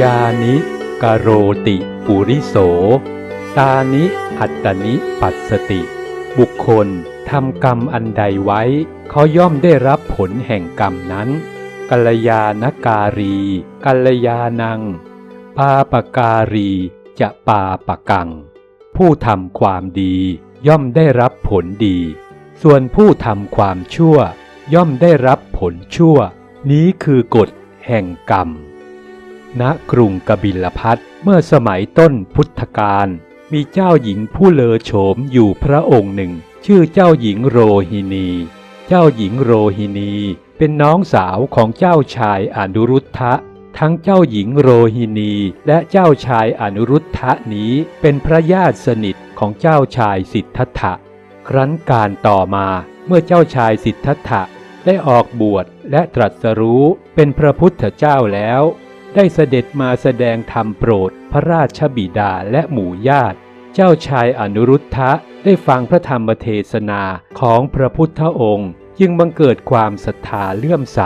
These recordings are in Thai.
ยานิกโรติปุริโส ตานิอัตตนิปัสสติ บุคคลทำกรรมอันใดไว้ เขาย่อมได้รับผลแห่งกรรมนั้น กัลยาณการี กัลยานัง ปาปการีจะปาปกัง ผู้ทำความดีย่อมได้รับผลดี ส่วนผู้ทำความชั่ว ย่อมได้รับผลชั่ว นี้คือกฎแห่งกรรม ณกรุงกบิลพัทเมื่อสมัยต้นพุทธกาลมีเจ้าหญิงผู้เลอโฉมอยู่พระองค์หนึ่ง ชื่อเจ้าหญิงโรฮินี เจ้าหญิงโรฮินี เป็นน้องสาวของเจ้าชายอนุรุทธะ ทั้งเจ้าหญิงโรฮินีและเจ้าชายอนุรุทธะนี้เป็นพระญาติสนิทของเจ้าชายสิทธัตถะ ครั้นการต่อมาเมื่อเจ้าชายสิทธัตถะได้ออกบวชและตรัสรู้เป็นพระพุทธเจ้าแล้ว ได้เสด็จมาแสดงธรรมโปรดพระราชบิดาและหมู่ญาติ เจ้าชายอนุรุทธะได้ฟังพระธรรมเทศนาของพระพุทธองค์ จึงบังเกิดความศรัทธาเลื่อมใส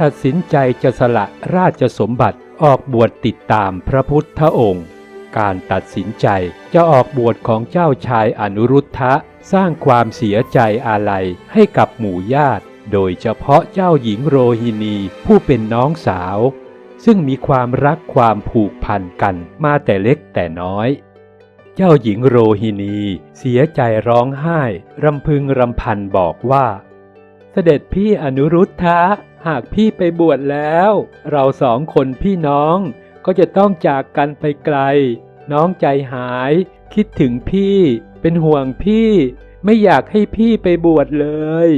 ตัดสินใจจะสละราชสมบัติออกบวชติดตามพระพุทธองค์ การตัดสินใจจะออกบวชของเจ้าชายอนุรุทธะสร้างความเสียใจอาลัยให้กับหมู่ญาติ โดยเฉพาะเจ้าหญิงโรฮินีผู้เป็นน้องสาว ซึ่งมีความรักความผูกพันกันมาแต่เล็กแต่น้อย เจ้าหญิงโรฮินีเสียใจร้องไห้ รำพึงรำพันบอกว่า เสด็จพี่อนุรุทธะหากพี่ไปบวชแล้ว เราสองคนพี่น้องก็จะต้องจากกันไปไกล น้องใจหาย คิดถึงพี่ เป็นห่วงพี่ ไม่อยากให้พี่ไปบวชเลย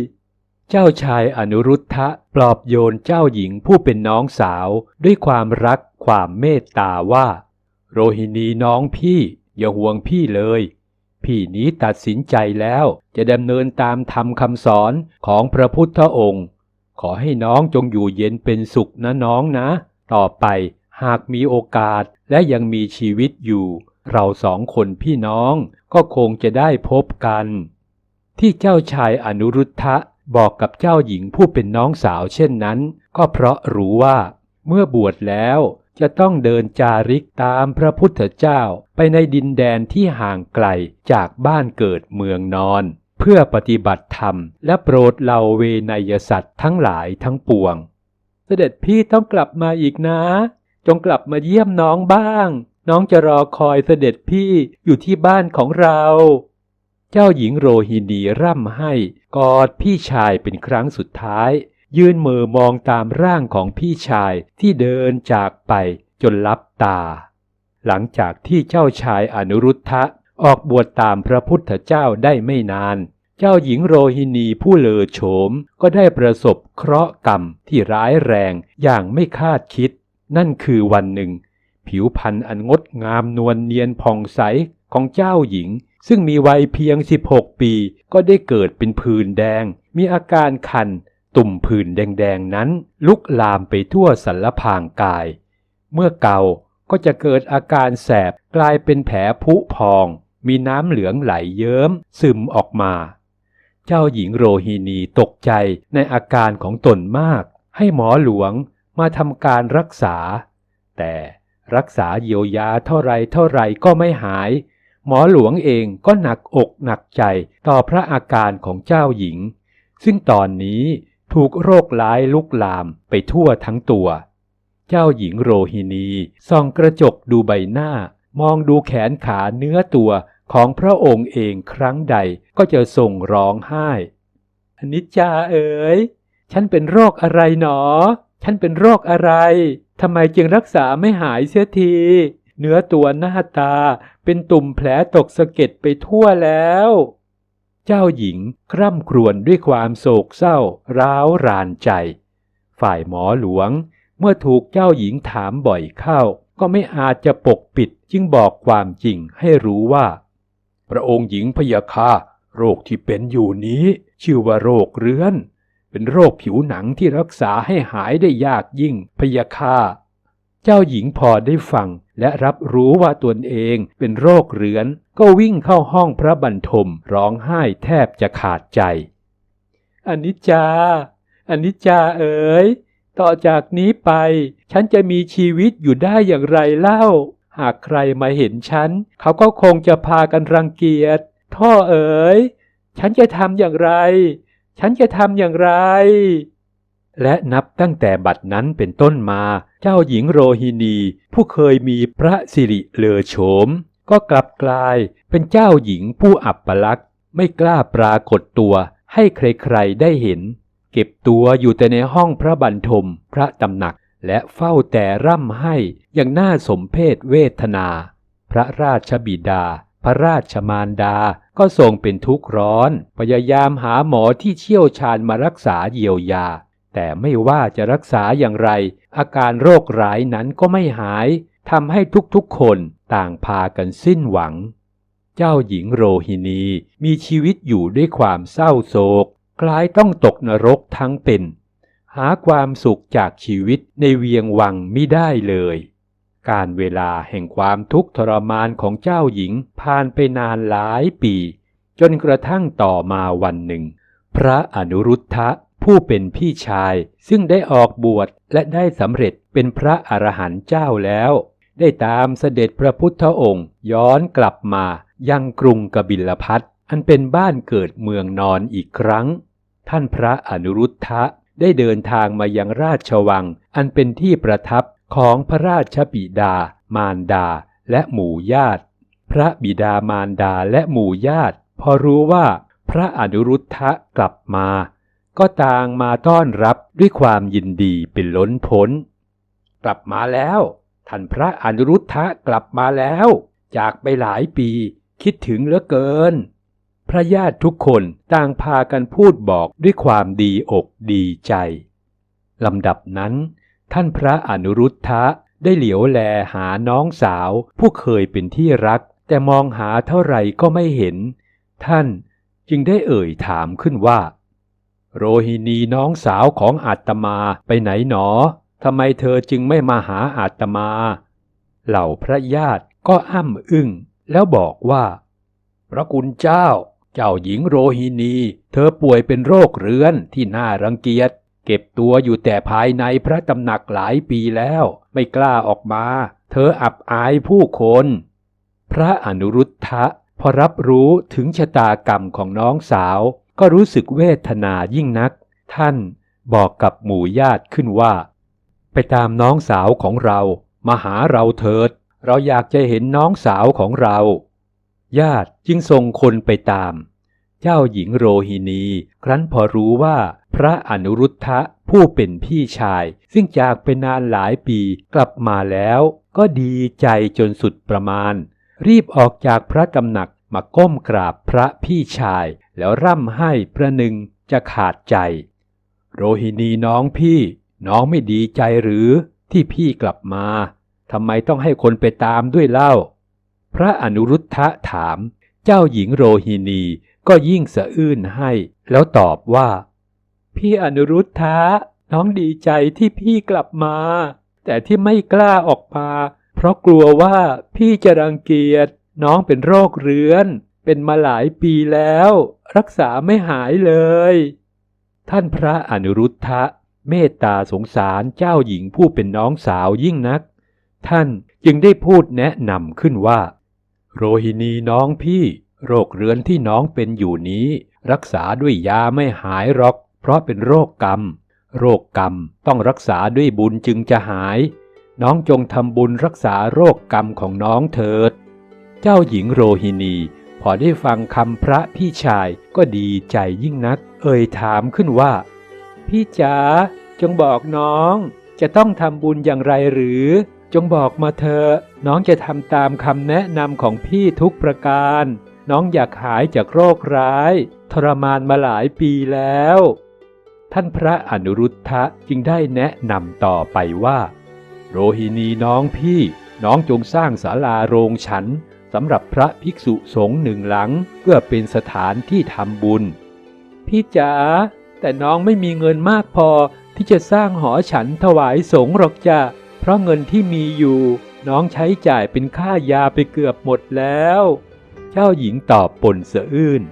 จ้าชายอนุรุทธะปลอบโยนเจ้าหญิงผู้เป็นน้องสาวด้วยความรักความเมตตาว่า โรฮินีน้องพี่อย่าห่วงพี่เลย พี่นี้ตัดสินใจแล้วจะดำเนินตามธรรมคำสอนของพระพุทธองค์ ขอให้น้องจงอยู่เย็นเป็นสุขนะน้องนะ ต่อไปหากมีโอกาสและยังมีชีวิตอยู่ เราสองคนพี่น้องก็คงจะได้พบกัน ที่เจ้าชายอนุรุทธะ บอกกับเจ้าหญิงผู้เป็นน้องสาวเช่นนั้น ก็เพราะรู้ว่า เมื่อบวชแล้วจะต้องเดินจาริกตามพระพุทธเจ้าไปในดินแดนที่ห่างไกลจากบ้านเกิดเมืองนอน เพื่อปฏิบัติธรรม และโปรดเหล่าเวนยสัตว์ทั้งหลายทั้งปวง เสด็จพี่ต้องกลับมาอีกนะ จงกลับมาเยี่ยมน้องบ้าง น้องจะรอคอยเสด็จพี่อยู่ที่บ้านของเรา เจ้าหญิงโรฮินีร่ำให้ กอดพี่ชายเป็นครั้งสุดท้าย ยืนมือมองตามร่างของพี่ชายที่เดินจากไปจนลับตา หลังจากที่เจ้าชายอนุรุทธะออกบวชตามพระพุทธเจ้าได้ไม่นาน เจ้าหญิงโรฮินีผู้เลอโฉมก็ได้ประสบเคราะห์กรรมที่ร้ายแรงอย่างไม่คาดคิด นั่นคือวันหนึ่ง ผิวพรรณอันงดงามนวลเนียนผ่องใสของเจ้าหญิง ซึ่งมีวัยเพียง 16 ปี ก็ได้เกิดเป็นผื่นแดง มีอาการคัน ตุ่มผื่นแดงๆนั้น ลุกลามไปทั่วสันลพางกาย เมื่อเกาก็จะเกิดอาการแสบกลายเป็นแผลผุพอง มีน้ำเหลืองไหลเยิ้ม ซึมออกมา เจ้าหญิงโรฮินีตกใจในอาการของตนมาก ให้หมอหลวงมาทำการรักษา แต่รักษาเยียวยาเท่าไรเท่าไรก็ไม่หาย หมอหลวงเองก็หนักอกหนักใจต่อพระอาการของเจ้าหญิง ซึ่งตอนนี้ถูกโรคร้ายลุกลามไปทั่วทั้งตัว เจ้าหญิงโรฮินีส่องกระจกดูใบหน้า มองดูแขนขาเนื้อตัวของพระองค์เองครั้งใดก็จะส่งร้องไห้อนิจจาเอ๋ย ฉันเป็นโรคอะไรหนอ ฉันเป็นโรคอะไร ทำไมจึงรักษาไม่หายเสียที เนื้อตัวหน้าตาเป็นตุ่มแผลตกสะเก็ดไปทั่วแล้ว เจ้าหญิงคร่ำครวญด้วยความโศกเศร้า ร้าวรานใจ ฝ่ายหมอหลวง เมื่อถูกเจ้าหญิงถามบ่อยเข้า ก็ไม่อาจจะปกปิดจึงบอกความจริงให้รู้ว่า พระองค์หญิงพยาคาโรคที่เป็นอยู่นี้ ชื่อว่าโรคเรื้อน เป็นโรคผิวหนังที่รักษาให้หายได้ยากยิ่งพยาคา เจ้าหญิงพอได้ฟัง และรับรู้ว่าตนเองเป็นโรคเรื้อน ก็วิ่งเข้าห้องพระบรรทมร้องไห้แทบจะขาดใจอนิจจาอนิจจาเอ๋ยต่อจากนี้ไป ฉันจะมีชีวิตอยู่ได้อย่างไรเล่า หากใครมาเห็นฉัน เขาก็คงจะพากันรังเกียจท่อเอ๋ยฉันจะทำอย่างไร ฉันจะทำอย่างไร และนับตั้งแต่บัดนั้นเป็นต้นมา เจ้าหญิงโรฮินี ผู้เคยมีพระสิริเลอโฉม ก็กลับกลายเป็นเจ้าหญิงผู้อับปลักษณ์ไม่กล้าปรากฏตัวให้ใครๆได้เห็น เก็บตัวอยู่แต่ในห้องพระบรรทมพระตำหนักและเฝ้าแต่ร่ำให้อย่างน่าสมเพศเวทนา พระราชบิดา พระราชมารดาก็ทรงเป็นทุกข์ร้อน พยายามหาหมอที่เชี่ยวชาญมารักษาเยียวยา แต่ไม่ว่าจะรักษาอย่างไร อาการโรคร้ายนั้นก็ไม่หายทำให้ทุกๆคนต่างพากันสิ้นหวัง เจ้าหญิงโรฮินีมีชีวิตอยู่ด้วยความเศร้าโศก คล้ายต้องตกนรกทั้งเป็น หาความสุขจากชีวิตในเวียงวังไม่ได้เลย การเวลาแห่งความทุกข์ทรมานของเจ้าหญิงผ่านไปนานหลายปี จนกระทั่งต่อมาวันหนึ่ง พระอนุรุทธะ ผู้เป็นพี่ชายซึ่งได้ออกบวชและได้สำเร็จเป็นพระอรหันต์เจ้าแล้ว ได้ตามเสด็จพระพุทธองค์ ย้อนกลับมายังกรุงกบิลพัทอันเป็นบ้านเกิดเมืองนอนอีกครั้ง ท่านพระอนุรุทธะได้เดินทางมายังราชวัง อันเป็นที่ประทับของพระราชบิดา มารดา และหมู่ญาติ พระบิดามารดาและหมู่ญาติ พอรู้ว่าพระอนุรุทธะกลับมา ก็ต่างมาต้อนรับด้วยความยินดีเป็นล้นพ้น กลับมาแล้ว ท่านพระอนุรุทธะกลับมาแล้ว จากไปหลายปีคิดถึงเหลือเกิน พระญาติทุกคนต่างพากันพูดบอกด้วยความดีอกดีใจลำดับนั้น ท่านพระอนุรุทธะได้เหลียวแลหาน้องสาวผู้เคยเป็นที่รัก แต่มองหาเท่าไหร่ก็ไม่เห็น ท่านจึงได้เอ่ยถามขึ้นว่า โรฮินีน้องสาวของอาตมาไปไหนหนอทำไมเธอจึงไม่มาหาอาตมา เหล่าพระญาติก็อ้ำอึ้งแล้วบอกว่า พระคุณเจ้า เจ้าหญิงโรฮินี เธอป่วยเป็นโรคเรื้อนที่น่ารังเกียจ เก็บตัวอยู่แต่ภายในพระตำหนักหลายปีแล้ว ไม่กล้าออกมา เธออับอายผู้คน พระอนุรุทธะพอรับรู้ถึงชะตากรรมของน้องสาว ก็รู้สึกเวทนายิ่งนัก ท่านบอกกับหมู่ญาติขึ้นว่า ไปตามน้องสาวของเรามาหาเราเถิด เราอยากจะเห็นน้องสาวของเรา ญาติจึงส่งคนไปตาม เจ้าหญิงโรฮินี ครั้นพอรู้ว่าพระอนุรุทธะผู้เป็นพี่ชาย ซึ่งจากไปนานหลายปีกลับมาแล้ว ก็ดีใจจนสุดประมาณ รีบออกจากพระตำหนักมาก้มกราบพระพี่ชาย แล้วร่ำให้ประหนึ่งจะขาดใจ โรฮินีน้องพี่น้องไม่ดีใจหรือที่พี่กลับมาทำไมต้องให้คนไปตามด้วยเล่า พระอนุรุทธะถาม เจ้าหญิงโรฮินีก็ยิ่งสะอื้นให้ แล้วตอบว่า พี่อนุรุทธะน้องดีใจที่พี่กลับมา แต่ที่ไม่กล้าออกมา เพราะกลัวว่าพี่จะรังเกียจน้องเป็นโรคเรื้อน เป็นมาหลายปีแล้ว รักษาไม่หายเลย ท่านพระอนุรุทธะ เมตตาสงสารเจ้าหญิงผู้เป็นน้องสาวยิ่งนัก ท่านจึงได้พูดแนะนำขึ้นว่า โรฮินีน้องพี่ โรคเรื้อนที่น้องเป็นอยู่นี้ รักษาด้วยยาไม่หายหรอก เพราะเป็นโรคกรรม โรคกรรมต้องรักษาด้วยบุญจึงจะหาย น้องจงทำบุญรักษาโรคกรรมของน้องเถิด เจ้าหญิงโรฮินี พอได้ฟังคำพระพี่ชายก็ดีใจยิ่งนัก เอ่ยถามขึ้นว่า พี่จ๋าจงบอกน้อง จะต้องทำบุญอย่างไรหรือ จงบอกมาเถอะน้องจะทำตามคำแนะนำของพี่ทุกประการ น้องอยากหายจากโรคร้าย ทรมานมาหลายปีแล้ว ท่านพระอนุรุทธะจึงได้แนะนำต่อไปว่า โรฮินีน้องพี่น้องจงสร้างศาลาโรงฉัน สำหรับพระภิกษุสงฆ์หนึ่งหลัง เพื่อเป็นสถานที่ทำบุญ พี่จ๋าแต่น้องไม่มีเงินมากพอที่จะสร้างหอฉันถวายสงฆ์หรอกจ้ะเพราะเงินที่มีอยู่ น้องใช้จ่ายเป็นค่ายาไปเกือบหมดแล้ว เจ้าหญิงตอบปนเสะอื้น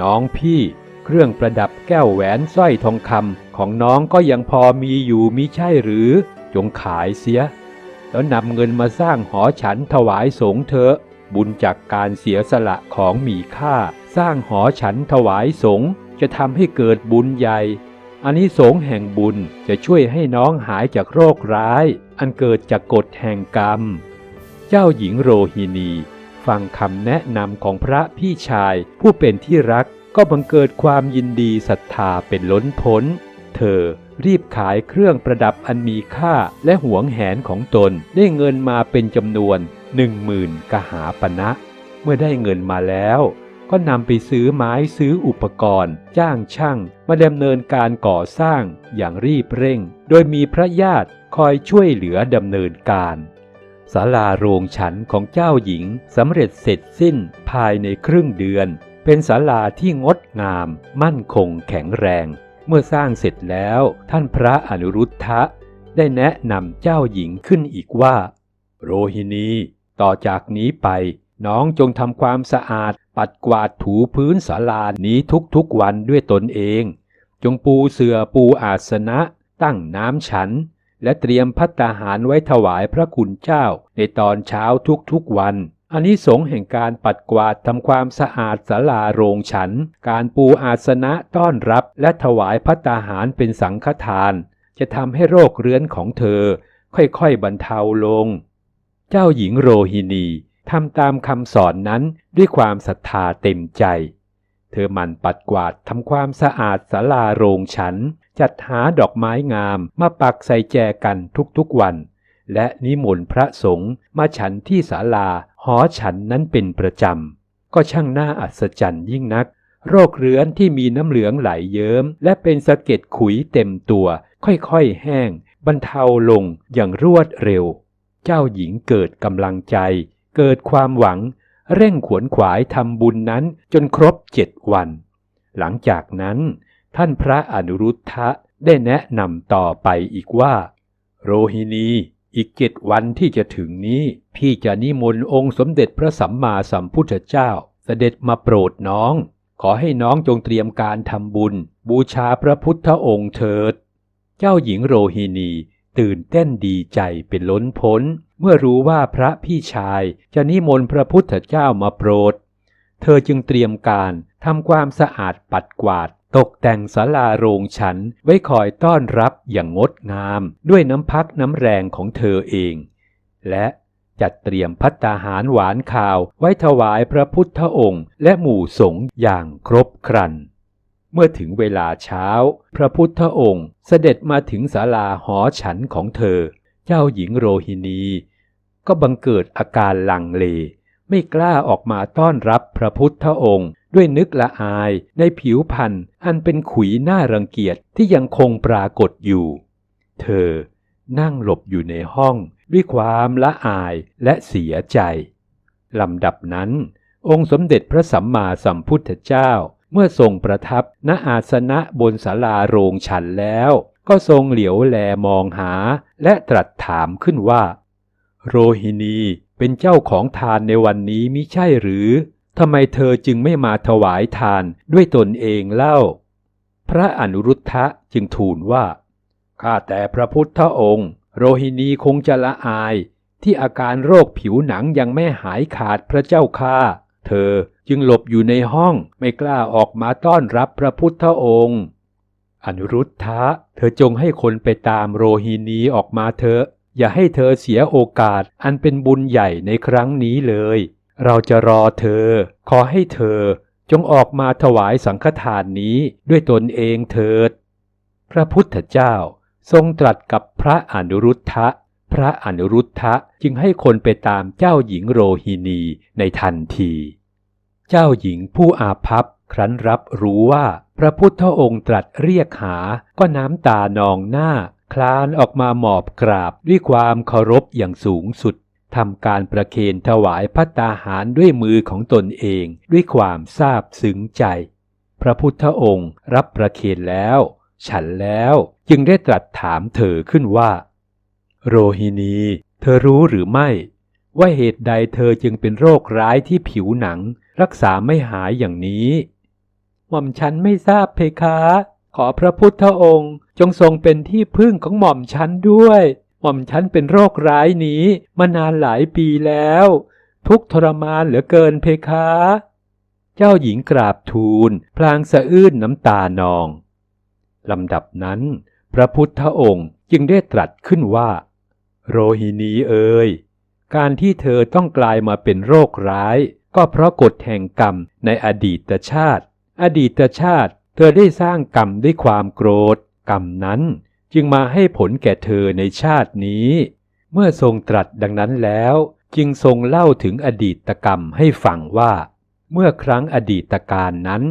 น้องพี่เครื่องประดับแก้วแหวนสร้อยทองคำของน้องก็ยังพอมีอยู่มิใช่หรือ จงขายเสีย แล้วนำเงินมาสร้างหอฉันถวายสงฆ์เถอะ บุญจากการเสียสละของมีค่า สร้างหอฉันถวายสงฆ์จะทำให้เกิดบุญใหญ่อันนี้สงส์แห่งบุญจะช่วยให้น้องหายจากโรคร้าย อันเกิดจากกฎแห่งกรรม เจ้าหญิงโรฮินี ฟังคำแนะนำของพระพี่ชายผู้เป็นที่รักก็บังเกิดความยินดีศรัทธาเป็นล้นพ้น เธอรีบขายเครื่องประดับอันมีค่าและหวงแหนของตนได้เงินมาเป็นจำนวน หนึ่งหมื่นกหาปณะเมื่อได้เงินมาแล้ว ก็นำไปซื้อไม้ซื้ออุปกรณ์ จ้างช่างมาดำเนินการก่อสร้างอย่างรีบเร่ง โดยมีพระญาติคอยช่วยเหลือดำเนินการศาลาโรงฉันของเจ้าหญิงสำเร็จเสร็จสิ้นภายในครึ่งเดือน เป็นศาลาที่งดงาม มั่นคงแข็งแรง เมื่อสร้างเสร็จแล้วท่านพระอนุรุทธะ ได้แนะนำเจ้าหญิงขึ้นอีกว่า โรฮินี ต่อจากนี้ไป น้องจงทำความสะอาด ปัดกวาดถูพื้นศาลานี้ทุกๆวันด้วยตนเอง จงปูเสื่อปูอาสนะ ตั้งน้ำฉัน และเตรียมพัตตาหารไว้ถวายพระคุณเจ้า ในตอนเช้าทุกๆวันอันนี้สงส์แห่งการปัดกวาดทำความสะอาดศาลาโรงฉัน การปูอาสนะต้อนรับและถวายพัตาหารเป็นสังฆทาน จะทำให้โรคเรื้อนของเธอ ค่อยๆบรรเทาลง เจ้าหญิงโรฮินีทำตามคำสอนนั้นด้วยความศรัทธาเต็มใจ เธอหมั่นปัดกวาดทำความสะอาดศาลาโรงฉัน จัดหาดอกไม้งามมาปักใส่แจกันทุกๆวัน และนิมนต์พระสงฆ์มาฉันที่ศาลาหอฉันนั้นเป็นประจำ ก็ช่างน่าอัศจรรย์ยิ่งนัก โรคเรื้อนที่มีน้ำเหลืองไหลเยิ้ม และเป็นสะเก็ดขุยเต็มตัว ค่อยๆแห้ง บรรเทาลงอย่างรวดเร็ว เจ้าหญิงเกิดกำลังใจ เกิดความหวัง เร่งขวนขวายทำบุญนั้นจนครบเจ็ดวัน หลังจากนั้น ท่านพระอนุรุทธะได้แนะนำต่อไปอีกว่า โรฮินีอีกเจ็ดวันที่จะถึงนี้ พี่จะนิมนต์องค์สมเด็จพระสัมมาสัมพุทธเจ้า เสด็จมาโปรดน้อง ขอให้น้องจงเตรียมการทำบุญ บูชาพระพุทธองค์เถิด เจ้าหญิงโรฮินี ตื่นเต้นดีใจเป็นล้นพ้น เมื่อรู้ว่าพระพี่ชายจะนิมนต์พระพุทธเจ้ามาโปรด เธอจึงเตรียมการทำความสะอาดปัดกวาด ตกแต่งศาลาโรงฉันไว้คอยต้อนรับอย่างงดงาม ด้วยน้ำพักน้ำแรงของเธอเอง และจัดเตรียมพัตตาหารหวานข่าวไว้ถวายพระพุทธองค์ และหมู่สงฆ์อย่างครบครัน เมื่อถึงเวลาเช้า พระพุทธองค์เสด็จมาถึงศาลาหอฉันของเธอ เจ้าหญิงโรฮินี ก็บังเกิดอาการลังเล ไม่กล้าออกมาต้อนรับพระพุทธองค์ด้วยนึกละอายในผิวพรรณอันเป็นขุยน่ารังเกียจที่ยังคงปรากฏอยู่ เธอนั่งหลบอยู่ในห้องด้วยความละอายและเสียใจลำดับนั้น องค์สมเด็จพระสัมมาสัมพุทธเจ้า เมื่อทรงประทับณอาสนะบนศาลาโรงฉันแล้ว ก็ทรงเหลียวแลมองหา และตรัสถามขึ้นว่า โรฮินีเป็นเจ้าของทานในวันนี้มิใช่หรือทำไมเธอจึงไม่มาถวายทานด้วยตนเองเล่า พระอนุรุทธะจึงทูลว่าข้าแต่พระพุทธองค์ โรฮินีคงจะละอาย ที่อาการโรคผิวหนังยังไม่หายขาดพระเจ้าค่า เธอจึงหลบอยู่ในห้องไม่กล้าออกมาต้อนรับพระพุทธองค์อนุรุทธะเธอจงให้คนไปตามโรฮินีออกมาเถอะ อย่าให้เธอเสียโอกาสอันเป็นบุญใหญ่ในครั้งนี้เลย เราจะรอเธอ ขอให้เธอจงออกมาถวายสังฆทานนี้ด้วยตนเองเถิด พระพุทธเจ้าทรงตรัสกับพระอนุรุทธะ พระอนุรุทธะจึงให้คนไปตามเจ้าหญิงโรฮินีในทันที เจ้าหญิงผู้อาภัพครั้นรับรู้ว่าพระพุทธองค์ตรัสเรียกหา ก็น้ำตานองหน้า คลานออกมาหมอบกราบด้วยความเคารพอย่างสูงสุดทำการประเคนถวายพัตตาหารด้วยมือของตนเองด้วยความซาบซึ้งใจ พระพุทธองค์รับประเคนแล้ว ฉันแล้วจึงได้ตรัสถามเธอขึ้นว่า โรฮินี เธอรู้หรือไม่ ว่าเหตุใดเธอจึงเป็นโรคร้ายที่ผิวหนัง รักษาไม่หายอย่างนี้ หม่อมฉันไม่ทราบเพคะ ขอพระพุทธองค์ จงทรงเป็นที่พึ่งของหม่อมฉันด้วย หม่อมฉันเป็นโรคร้ายนี้มานานหลายปีแล้ว ทุกทรมานเหลือเกินเพคะ เจ้าหญิงกราบทูล พลางสะอื้นน้ำตานองลำดับนั้น พระพุทธองค์จึงได้ตรัสขึ้นว่า โรหินีเอ่ยการที่เธอต้องกลายมาเป็นโรคร้าย ก็เพราะกฎแห่งกรรมในอดีตชาติ อดีตชาติ เธอได้สร้างกรรมด้วยความโกรธ กรรมนั้น จึงมาให้ผลแก่เธอในชาตินี้ เมื่อทรงตรัสดังนั้นแล้ว จึงทรงเล่าถึงอดีตกรรมให้ฟังว่า เมื่อครั้งอดีตการนั้น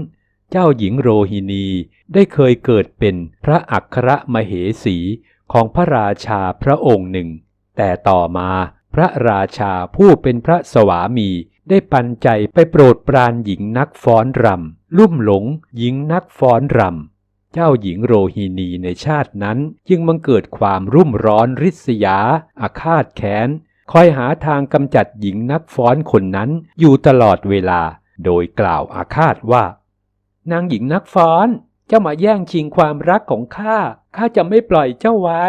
เจ้าหญิงโรฮินีได้เคยเกิดเป็นพระอัครมเหสีของพระราชาพระองค์หนึ่ง แต่ต่อมาพระราชาผู้เป็นพระสวามี ได้ปันใจไปโปรดปรานหญิงนักฟ้อนรำลุ่มหลงหญิงนักฟ้อนรำเจ้าหญิงโรฮินีในชาตินั้นจึงบังเกิดความรุ่มร้อนริษยา อาฆาตแค้น คอยหาทางกำจัดหญิงนักฟ้อนคนนั้นอยู่ตลอดเวลา โดยกล่าวอาฆาตว่า นางหญิงนักฟ้อนเจ้ามาแย่งชิงความรักของข้าข้าจะไม่ปล่อยเจ้าไว้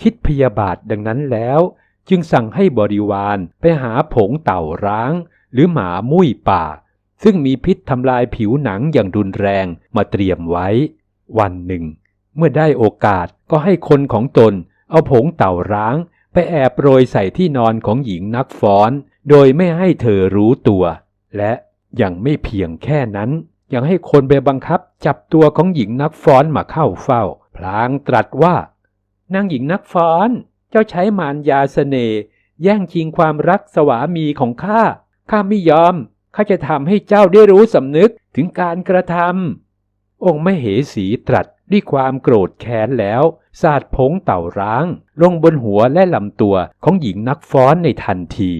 คิดพยาบาทดังนั้นแล้ว จึงสั่งให้บริวารไปหาผงเต่าร้าง หรือหมามุ้ยป่า ซึ่งมีพิษทำลายผิวหนังอย่างรุนแรงมาเตรียมไว้ วันหนึ่ง เมื่อได้โอกาสก็ให้คนของตน เอาผงเต่าร้าง ไปแอบโรยใส่ที่นอนของหญิงนักฟ้อน โดยไม่ให้เธอรู้ตัว และยังไม่เพียงแค่นั้น ยังให้คนไปบังคับจับตัวของหญิงนักฟ้อนมาเข้าเฝ้า พลางตรัสว่านางหญิงนักฟ้อน เจ้าใช้มารยาเสน่ห์แย่งชิงความรักสวามีของข้า ข้าไม่ยอม ข้าจะทำให้เจ้าได้รู้สำนึกถึงการกระทำ องค์มเหสีตรัสด้วยความโกรธแค้นแล้ว สาดผงเต่าร้าง ลงบนหัวและลำตัวของหญิงนักฟ้อนในทันที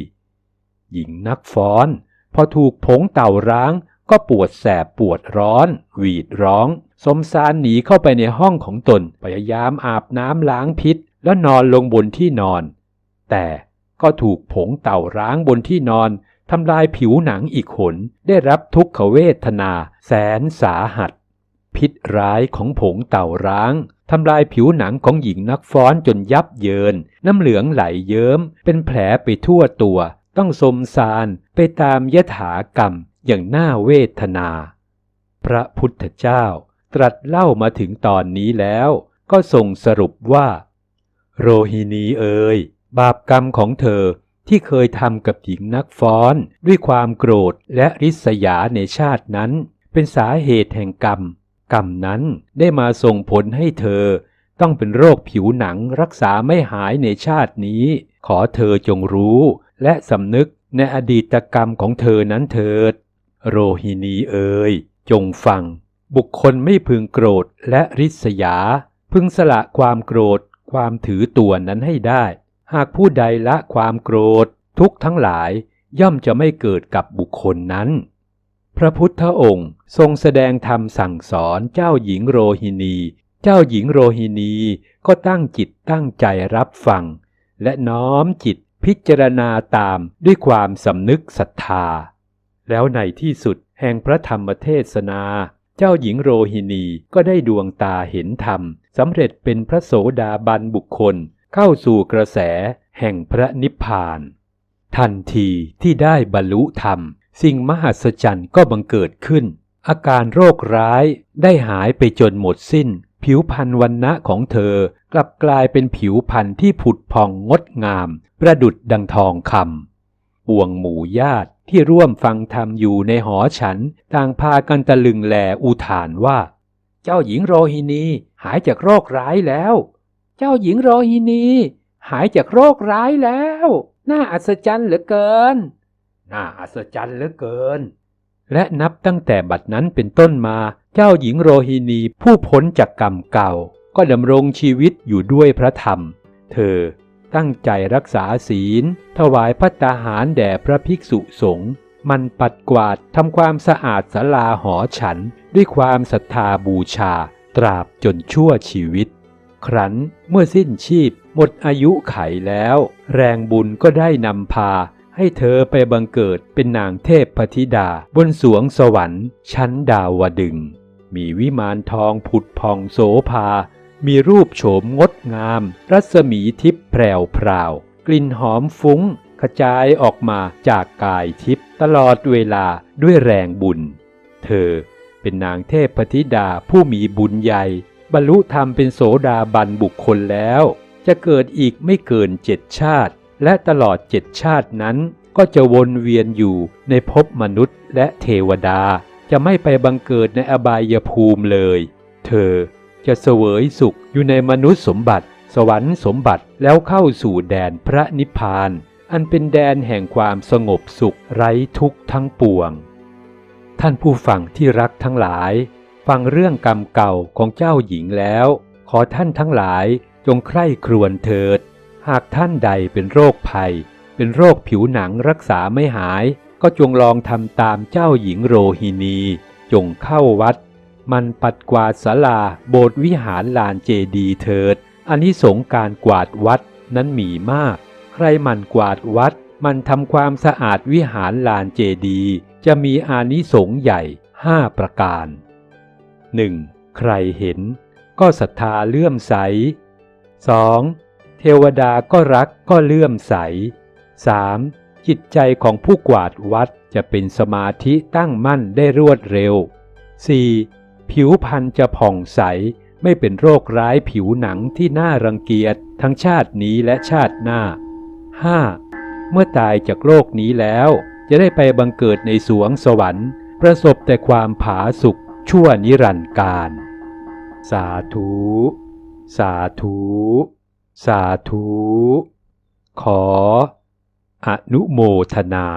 หญิงนักฟ้อน พอถูกผงเต่าร้างก็ปวดแสบปวดร้อน หวีดร้อง สมสารหนีเข้าไปในห้องของตน พยายามอาบน้ำล้างพิษ แล้วนอนลงบนที่นอน แต่ก็ถูกผงเต่าร้างบนที่นอนทำลายผิวหนังอีกขนได้รับทุกขเวทนาแสนสาหัส พิษร้ายของผงเต่าร้างทำลายผิวหนังของหญิงนักฟ้อนจนยับเยิน น้ำเหลืองไหลเยิ้ม เป็นแผลไปทั่วตัว ต้องสมสารไปตามยถากรรมอย่างน่าเวทนา พระพุทธเจ้าตรัสเล่ามาถึงตอนนี้แล้ว ก็ทรงสรุปว่า โรฮินีเอ่ยบาปกรรมของเธอที่เคยทำกับหญิงนักฟ้อน ด้วยความโกรธและริษยาในชาตินั้น เป็นสาเหตุแห่งกรรม กรรมนั้นได้มาส่งผลให้เธอ ต้องเป็นโรคผิวหนังรักษาไม่หายในชาตินี้ ขอเธอจงรู้ และสำนึกในอดีตกรรมของเธอนั้นเถิด โรฮินีเอ่ยจงฟัง บุคคลไม่พึงโกรธและริษยา พึงสละความโกรธ ความถือตัวนั้นให้ได้ หากผู้ใดละความโกรธ ทุกทั้งหลายย่อมจะไม่เกิดกับบุคคลนั้น พระพุทธองค์ทรงแสดงธรรมสั่งสอนเจ้าหญิงโรฮินี เจ้าหญิงโรฮินีก็ตั้งจิตตั้งใจรับฟัง และน้อมจิตพิจารณาตามด้วยความสำนึกศรัทธา แล้วในที่สุดแห่งพระธรรมเทศนา เจ้าหญิงโรฮินีก็ได้ดวงตาเห็นธรรม สำเร็จเป็นพระโสดาบันบุคคลเข้าสู่กระแสแห่งพระนิพพาน ทันทีที่ได้บรรลุธรรม สิ่งมหัศจรรย์ก็บังเกิดขึ้น อาการโรคร้ายได้หายไปจนหมดสิ้น ผิวพรรณวันณะของเธอกลับกลายเป็นผิวพรรณที่ผุดผ่องงดงาม ประดุดดังทองคำปวงหมู่ญาติที่ร่วมฟังธรรมอยู่ในหอฉัน ต่างพากันตะลึงแลอุทานว่า เจ้าหญิงโรฮินี หายจากโรคร้ายแล้ว เจ้าหญิงโรฮินี หายจากโรคร้ายแล้ว น่าอัศจรรย์เหลือเกิน น่าอัศจรรย์เหลือเกิน และนับตั้งแต่บัดนั้นเป็นต้นมา เจ้าหญิงโรฮินีผู้พ้นจากกรรมเก่า ก็ดำรงชีวิตอยู่ด้วยพระธรรม เธอตั้งใจรักษาศีล ถวายพัตตาหารแด่พระภิกษุสงฆ์มันปัดกวาดทำความสะอาดศาลาหอฉันด้วยความศรัทธาบูชา ตราบจนชั่วชีวิต ครั้นเมื่อสิ้นชีพหมดอายุไขแล้ว แรงบุญก็ได้นำพา ให้เธอไปบังเกิดเป็นนางเทพพธิดาบนสวงสวรรค์ ชั้นดาวดึง มีวิมานทองผุดผ่องโสภา มีรูปโฉมงดงาม รัศมีทิพย์แพรวพราว กลิ่นหอมฟุ้งกระจายออกมาจากกายทิพย์ตลอดเวลาด้วยแรงบุญ เธอ เป็นนางเทพพธิดาผู้มีบุญใหญ่ บรรลุธรรมเป็นโสดาบันบุคคลแล้ว จะเกิดอีกไม่เกินเจ็ดชาติ และตลอดเจ็ดชาตินั้น ก็จะวนเวียนอยู่ในภพมนุษย์และเทวดา จะไม่ไปบังเกิดในอบายภูมิเลย เธอจะเสวยสุขอยู่ในมนุษย์สมบัติ สวรรค์สมบัติแล้วเข้าสู่แดนพระนิพพาน อันเป็นแดนแห่งความสงบสุขไร้ทุกข์ทั้งปวง ท่านผู้ฟังที่รักทั้งหลาย ฟังเรื่องกรรมเก่าของเจ้าหญิงแล้ว ขอท่านทั้งหลายจงใคร่ครวญเถิด หากท่านใดเป็นโรคภัย เป็นโรคผิวหนังรักษาไม่หาย ก็จงลองทำตามเจ้าหญิงโรฮินี จงเข้าวัด มันปัดกวาดศาลาโบสถ์วิหารลานเจดีเถิดอันนี้สงการกวาดวัดนั้นมีมาก ใครหมันกวาดวัด มันทำความสะอาดวิหารลานเจดีจะมีอานิสงส์ใหญ่ห้าประการ 1. ใครเห็น ก็ศรัทธาเลื่อมใส 2. เทวดาก็รักก็เลื่อมใส 3. จิตใจของผู้กวาดวัดจะเป็นสมาธิตั้งมั่นได้รวดเร็ว 4. ผิวพรรณจะผ่องใสไม่เป็นโรคร้ายผิวหนังที่น่ารังเกียจทั้งชาตินี้และชาติหน้า 5. เมื่อตายจากโลกนี้แล้ว จะได้ไปบังเกิดในสวงสวรรค์ ประสบแต่ความผาสุกชั่วนิรันดร์การ สาธุ สาธุ สาธุ ขอ อนุโมทนา